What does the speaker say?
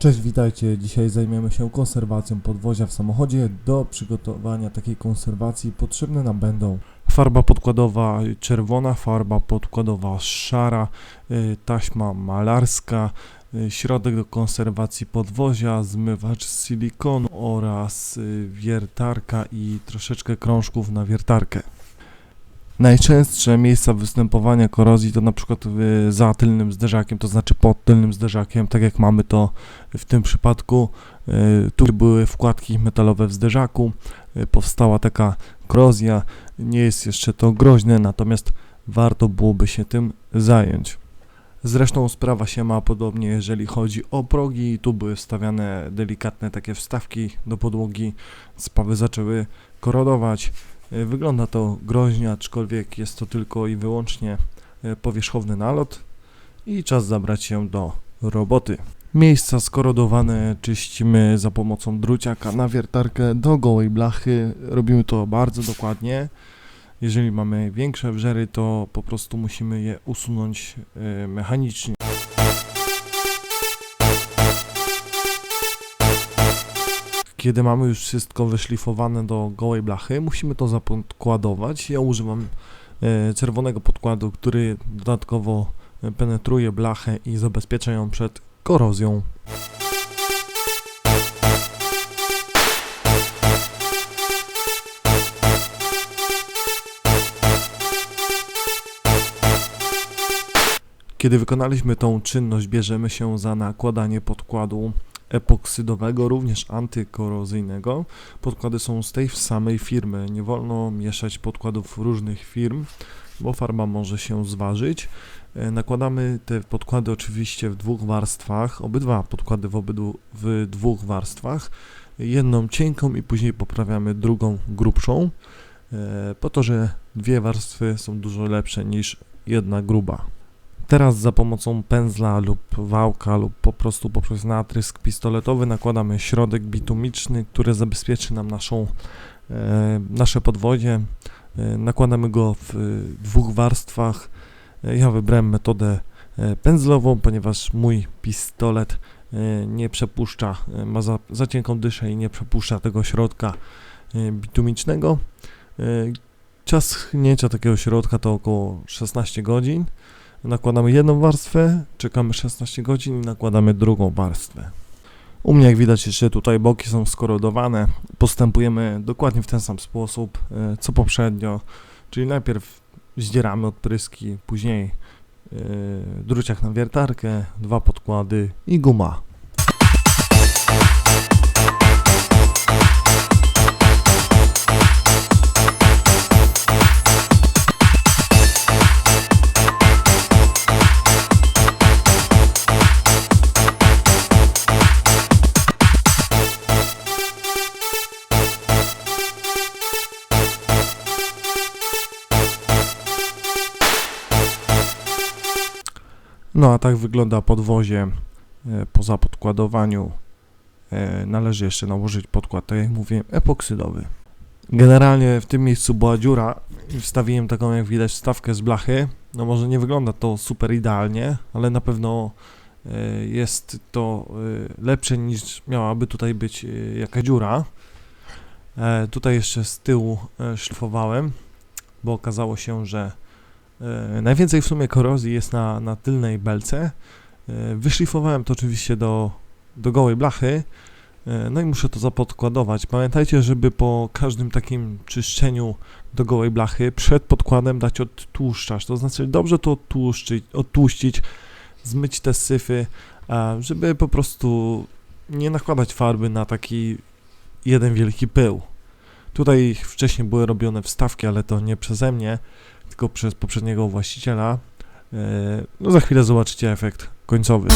Cześć, witajcie. Dzisiaj zajmiemy się konserwacją podwozia w samochodzie. Do przygotowania takiej konserwacji potrzebne nam będą farba podkładowa czerwona, farba podkładowa szara, y, taśma malarska, y, środek do konserwacji podwozia, zmywacz z silikonu oraz y, wiertarka i troszeczkę krążków na wiertarkę. Najczęstsze miejsca występowania korozji to na przykład za tylnym zderzakiem, to znaczy pod tylnym zderzakiem, tak jak mamy to w tym przypadku. y, Tu były wkładki metalowe w zderzaku, y, powstała taka korozja. Nie jest jeszcze to groźne, natomiast warto byłoby się tym zająć. Zresztą sprawa się ma podobnie, jeżeli chodzi o progi. Tu były wstawiane delikatne takie wstawki do podłogi, spawy zaczęły korodować. Y, Wygląda to groźnie, aczkolwiek jest to tylko i wyłącznie y, powierzchowny nalot i czas zabrać się do roboty. Miejsca skorodowane czyścimy za pomocą druciaka na wiertarkę do gołej blachy. Robimy to bardzo dokładnie. Jeżeli mamy większe wrzery, to po prostu musimy je usunąć y, mechanicznie. Kiedy mamy już wszystko wyszlifowane do gołej blachy, musimy to zapodkładować. Ja używam e, czerwonego podkładu, który dodatkowo e, penetruje blachę i zabezpiecza ją przed korozją. Kiedy wykonaliśmy tą czynność, bierzemy się za nakładanie podkładu epoksydowego, również antykorozyjnego. Podkłady są z tej samej firmy. Nie wolno mieszać podkładów różnych firm, bo farba może się zważyć. E, Nakładamy te podkłady oczywiście w dwóch warstwach, obydwa podkłady w, obydwu, w dwóch warstwach. Jedną cienką i później poprawiamy drugą grubszą, e, po to, że dwie warstwy są dużo lepsze niż jedna gruba. Teraz za pomocą pędzla lub wałka lub po prostu poprzez natrysk pistoletowy nakładamy środek bitumiczny, który zabezpieczy nam naszą, e, nasze podwozie. E, nakładamy go w e, dwóch warstwach. Ja wybrałem metodę pędzlową, ponieważ mój pistolet nie przepuszcza, ma za, za cienką dyszę i nie przepuszcza tego środka bitumicznego. Czas schnięcia takiego środka to około 16 godzin. Nakładamy jedną warstwę, czekamy 16 godzin i nakładamy drugą warstwę. U mnie, jak widać, jeszcze tutaj boki są skorodowane. Postępujemy dokładnie w ten sam sposób, e, co poprzednio, czyli najpierw zdzieramy odpryski, później e, druciak na wiertarkę, dwa podkłady i guma. No a tak wygląda podwozie e, po zapodkładowaniu. E, Należy jeszcze nałożyć podkład, tak jak mówiłem, epoksydowy. Generalnie w tym miejscu była dziura i wstawiłem taką, jak widać, wstawkę z blachy. No może nie wygląda to super idealnie, ale na pewno e, jest to lepsze niż miałaby tutaj być jakaś dziura. Tutaj jeszcze z tyłu szlifowałem, bo okazało się, że Najwięcej w sumie korozji jest na, na tylnej belce. E, Wyszlifowałem to oczywiście do, do gołej blachy. E, No i muszę to zapodkładować. Pamiętajcie, żeby po każdym takim czyszczeniu do gołej blachy przed podkładem dać odtłuszczacz. To znaczy dobrze to odtłuszczyć, odtłuścić, zmyć te syfy, żeby po prostu nie nakładać farby na taki jeden wielki pył. Tutaj wcześniej były robione wstawki, ale to nie przeze mnie przez poprzedniego właściciela. E, No za chwilę zobaczycie efekt końcowy.